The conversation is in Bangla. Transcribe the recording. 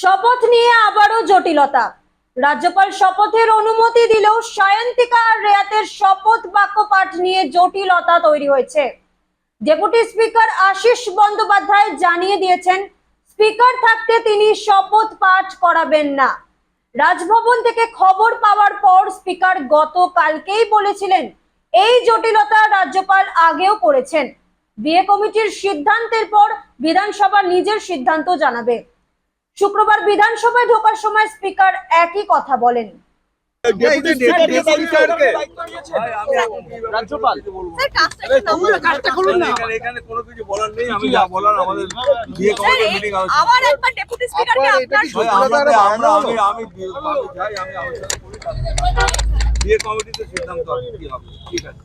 শপথ নিয়ে আবারও জটিলতা। রাজ্যপাল শপথের অনুমতি দিলেও সায়ন্তিকা আর রেয়াতের শপথ বাক্য পাঠ নিয়ে জটিলতা তৈরি হয়েছে। ডেপুটি স্পিকার আশিস বন্দ্যোপাধ্যায় জানিয়ে দিয়েছেন, স্পিকার থাকতে তিনি শপথ পাঠ করাবেন না। রাজভবন থেকে খবর পাওয়ার পর স্পিকার গতকালকেই বলেছিলেন, এই জটিলতা রাজ্যপাল আগেও করেছেন। বিয়ে কমিটির সিদ্ধান্তের পর বিধানসভা নিজের সিদ্ধান্ত জানাবে। শুক্রবার বিধানসভায় ঢোকার সময় স্পিকার একই কথা বলেন। ডেপুটি স্পিকারকে রাজ্যপাল। স্যার কাজটা একটু নামুন না, কাজটা করুন না। এখানে এখানে কোনো কিছু বলার নেই আমি কমিটিতে সিদ্ধান্ত হবে কি হবে? ঠিক আছে।